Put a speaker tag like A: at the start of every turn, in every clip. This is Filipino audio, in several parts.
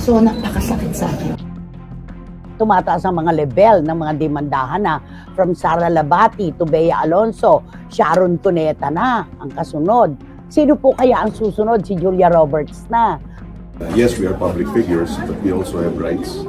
A: So, napakasakit sa akin.
B: tumataas ang mga level ng mga demandahan na from Sara Labati to Bea Alonso, Sharon Cuneta na ang kasunod. Sino po kaya ang susunod? Si Julia Roberts na.
C: Uh, yes, we are public figures, but we also have rights.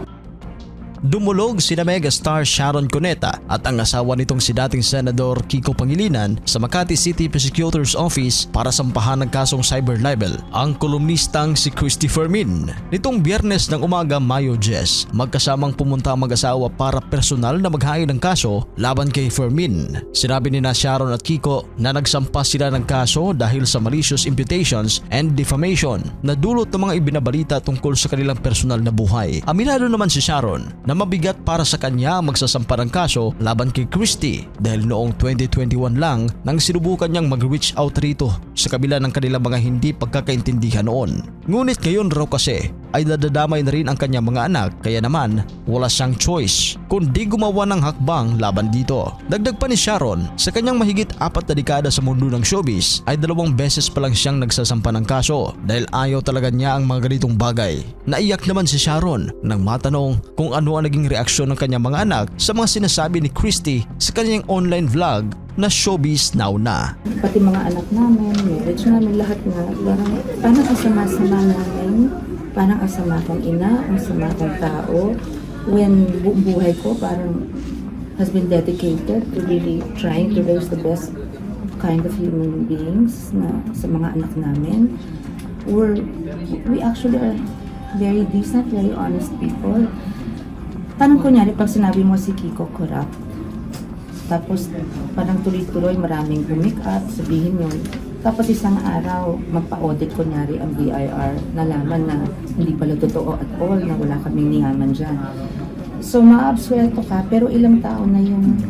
D: Dumulog sina megastar Sharon Cuneta at ang asawa nitong si dating Senador Kiko Pangilinan sa Makati City Prosecutor's Office para sampahan ng kasong cyber libel ang kolumnistang si Christy Fermin. Nitong biyernes ng umaga Mayo 10, magkasamang pumunta ang mag-asawa para personal na maghain ng kaso laban kay Fermin. Sinabi ni na Sharon at Kiko na nagsampa sila ng kaso dahil sa malicious imputations and defamation na dulot ng mga ibinabalita tungkol sa kanilang personal na buhay. Aminado naman si Sharon na mabigat para sa kanya ang magsasampa ng kaso laban kay Christie dahil noong 2021 lang nang sinubukan niyang mag-reach out rito sa kabila ng kanilang mga hindi pagkakaintindihan noon. Ngunit ngayon raw kasi ay nadadamay na rin ang kanyang mga anak kaya naman wala siyang choice kundi gumawa ng hakbang laban dito. Dagdag pa ni Sharon, sa kanyang mahigit apat na dekada sa mundo ng showbiz ay dalawang beses pa lang siyang nagsasampa ng kaso dahil ayaw talaga niya ang mga ganitong bagay. Naiyak naman si Sharon nang matanong kung ano ang naging reaksyon ng kanyang mga anak sa mga sinasabi ni Christy sa kanyang online vlog na Showbiz Now na.
A: Pati mga anak namin, marriage namin, lahat na. Parang, parang kasama-sama namin. Parang asama kong ina, ang sama kong tao. When bu- buhay ko parang has been dedicated to really trying to raise the best kind of human beings na sa mga anak namin. We're, we actually are very decent, very honest people. Parang kunyari, pag sinabi mo si Kiko corrupt, tapos parang tuloy-tuloy maraming bumikat, sabihin yun. Tapos isang araw, magpa-audit kunyari ang BIR, nalaman na hindi pala totoo at all, na wala kaming niyaman dyan. So maabsuelto ka, pero ilang tao na yung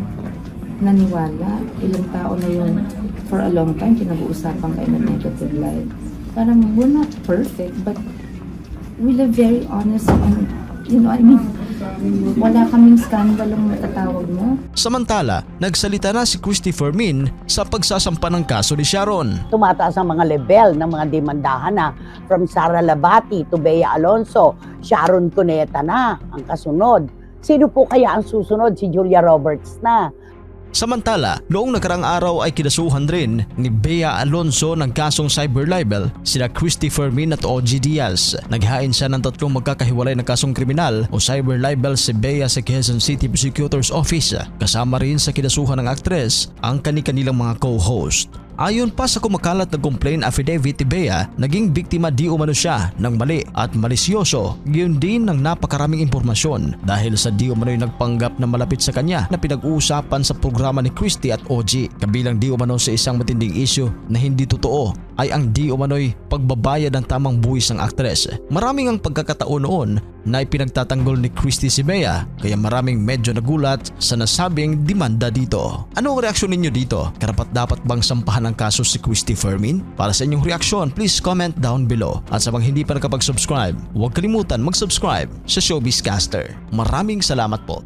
A: naniwala, ilang tao na yung for a long time pinag-uusapan kayo ng negative light. Parang we're not perfect, but we live very honest and, you know, I mean, wala kaming skandalong matatawag mo.
D: Samantala, nagsalita na si Christy Fermin sa pagsasampa ng kaso ni Sharon.
B: Tumataas ang mga level ng mga demandahan na from Sara Labati to Bea Alonso, Sharon Cuneta na ang kasunod. Sino po kaya ang susunod? Si Julia Roberts na.
D: Samantala, noong nakarang araw ay kinasuhan rin ni Bea Alonso ng kasong cyber libel sina Christy Fermin at OG Diaz. Naghain siya ng tatlong magkakahiwalay na kasong kriminal o cyber libel si Bea sa Quezon City Prosecutor's Office. Kasama rin sa kinasuhan ng aktres ang kani-kanilang mga co-host. Ayon pa sa kumakalat na complaint affidavit ni Bea, naging biktima di umano siya ng mali at malisyoso, gayon din ng napakaraming impormasyon dahil sa di umano'y nagpanggap na malapit sa kanya na pinag-uusapan sa programa ni Christy at OG. Kabilang di umano sa isang matinding issue na hindi totoo ay ang di umano'y pagbabayad ng tamang buwis ng aktres. Maraming ang pagkakataon noon na ipinagtatanggol ni Christy si Bea kaya maraming medyo nagulat sa nasabing demanda dito. Ano ang reaksyon ninyo dito? Karapat dapat bang sampahan ng kaso si Christy Fermin? Para sa inyong reaksyon, please comment down below. At sa mga hindi pa nakapag-subscribe, huwag kalimutan mag-subscribe sa Showbiz Caster. Maraming salamat po.